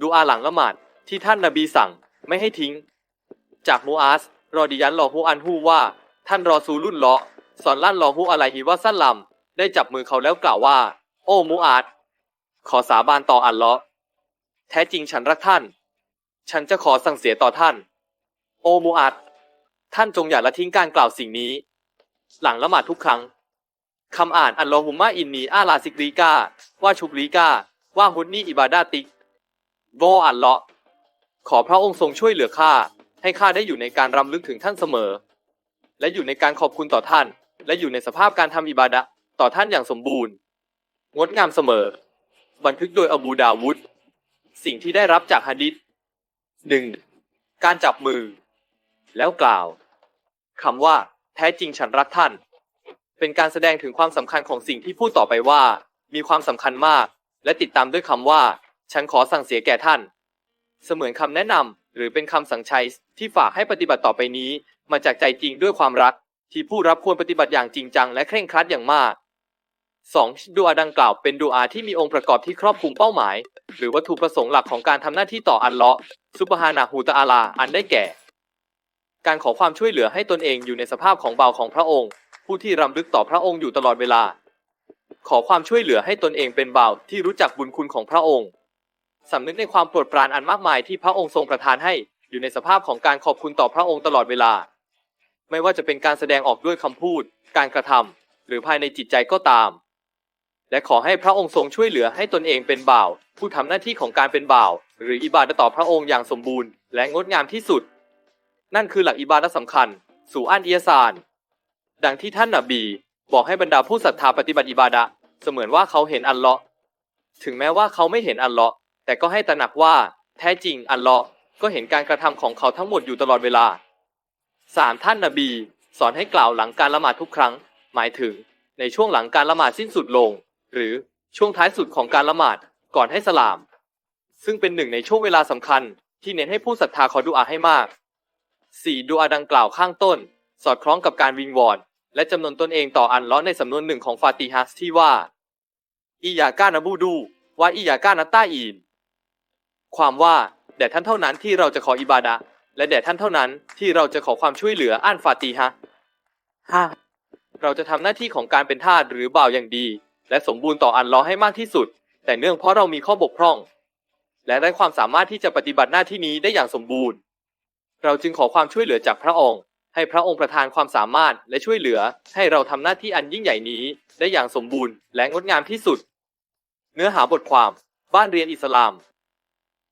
ดูอาหลังละหมาดที่ท่านนบีสั่งไม่ให้ทิ้ง จากมูอาสรอดิยันรอฮูอันฮูว่า ท่านรอซูลุ่นเลาะสอนลั่นรอฮูอะไลฮิวะซัลลัมได้จับมือเขาแล้วกล่าวว่า โอ้มูอาสขอสาบานต่ออัลเลาะห์แท้จริงฉันรักท่าน ฉันจะขอสั่งเสียต่อท่าน โอ้มูอาสท่านจงอย่าละทิ้งการกล่าวสิ่งนี้ หลังละหมาดทุกครั้งคำอ่านอัลลอฮุมะอินนีอาลาซิกรีกาว่าชุกรีกาว่าฮุนนี่อิบาดาติก โวอัลเลาะขอพระองค์ทรงช่วยเหลือข้าให้ข้าได้อยู่ในการรำลึกถึงท่านเสมอ และอยู่ในการขอบคุณต่อท่าน และอยู่ในสภาพการทำอิบาดะต่อท่านอย่างสมบูรณ์ งดงามเสมอ บันทึกโดยอบูดาวุฒสิ่งที่ได้รับจากฮะดิษหนึ่งการจับมือ แล้วกล่าวคำว่า แท้จริงฉันรักท่าน เป็นการแสดงถึงความสำคัญของสิ่งที่พูดต่อไปว่า มีความสำคัญมาก และติดตามด้วยคำว่า ฉันขอสั่งเสียแก่ท่าน เสมือนคำแนะนำหรือเป็นคำสั่งใช้ที่ฝากให้ปฏิบัติต่อไปนี้ มาจากใจจริงด้วยความรัก ที่ผู้รับควรปฏิบัติอย่างจริงจังและเคร่งครัดอย่างมาก 2. ดูอาดังกล่าวเป็นดูอาที่มีองค์ประกอบที่ครอบคลุมเป้าหมาย หรือวัตถุประสงค์หลักของการทำหน้าที่ต่ออัลเลาะซุบฮานะฮูตะอาลา อันได้แก่ การขอความช่วยเหลือให้ตนเองอยู่ในสภาพของเบาของพระองค์ ผู้ที่รำลึกต่อพระองค์อยู่ตลอดเวลา ขอความช่วยเหลือให้ตนเองเป็นเบาที่รู้จักบุญคุณของพระองค์ สำนึกในความโปรดปรานอันมากมายที่พระองค์ทรงประทานให้อยู่ในสภาพของการขอบคุณต่อพระองค์ตลอดเวลา ไม่ว่าจะเป็นการแสดงออกด้วยคำพูด การกระทำหรือภายในจิตใจก็ตาม และขอให้พระองค์ทรงช่วยเหลือให้ตนเองเป็นบ่าว ผู้ทำหน้าที่ของการเป็นบ่าว หรืออิบาดะต่อพระองค์อย่างสมบูรณ์และงดงามที่สุด นั่นคือหลักอิบาดะห์สำคัญ สู่อันเอียซาน ดังที่ท่านนบี บอกให้บรรดาผู้ศรัทธาปฏิบัติอิบาดะเสมือนว่าเขาเห็นอัลเลาะห์ถึงแม้ว่าเขาไม่เห็นอัลเลาะห์ แต่ก็ให้ตระหนักว่าแท้จริงอัลเลาะห์ก็เห็นการกระทำของเขาทั้งหมดอยู่ตลอดเวลาสามท่านนบี สอนให้กล่าวหลังการละหมาดทุกครั้ง หมายถึง ในช่วงหลังการละหมาดสิ้นสุดลง หรือช่วงท้ายสุดของการละหมาดก่อนให้สลาม ซึ่งเป็นหนึ่งในช่วงเวลาสำคัญ ที่เน้นให้ผู้ศรัทธาขอดุอาให้มาก 4. ดูอาดังกล่าวข้างต้น สอดคล้องกับการวิงวอนและจำนวนตนเองต่ออันเลาะในสำนวนหนึ่งของฟาติฮัสที่ว่า อียากานะบูดู ว่าอียากานะต้าอีน ความว่าแด่ท่านเท่านั้นที่เราจะขออิบาดะห์และแด่ท่านเท่านั้นที่เราจะขอความช่วยเหลืออ่านฟาติฮะห้าเราจะทำหน้าที่ของการเป็นทาสหรือบ่าวอย่างดี และสมบูรณ์ต่ออันเลอฮ์ให้มากที่สุด แต่เนื่องเพราะเรามีข้อบกพร่อง และได้ความสามารถที่จะปฏิบัติหน้าที่นี้ได้อย่างสมบูรณ์ เราจึงขอความช่วยเหลือจากพระองค์ ให้พระองค์ประทานความสามารถและช่วยเหลือ ให้เราทำหน้าที่อันยิ่งใหญ่นี้ได้อย่างสมบูรณ์ และงดงามที่สุด เนื้อหาบทความ บ้านเรียนอิสลาม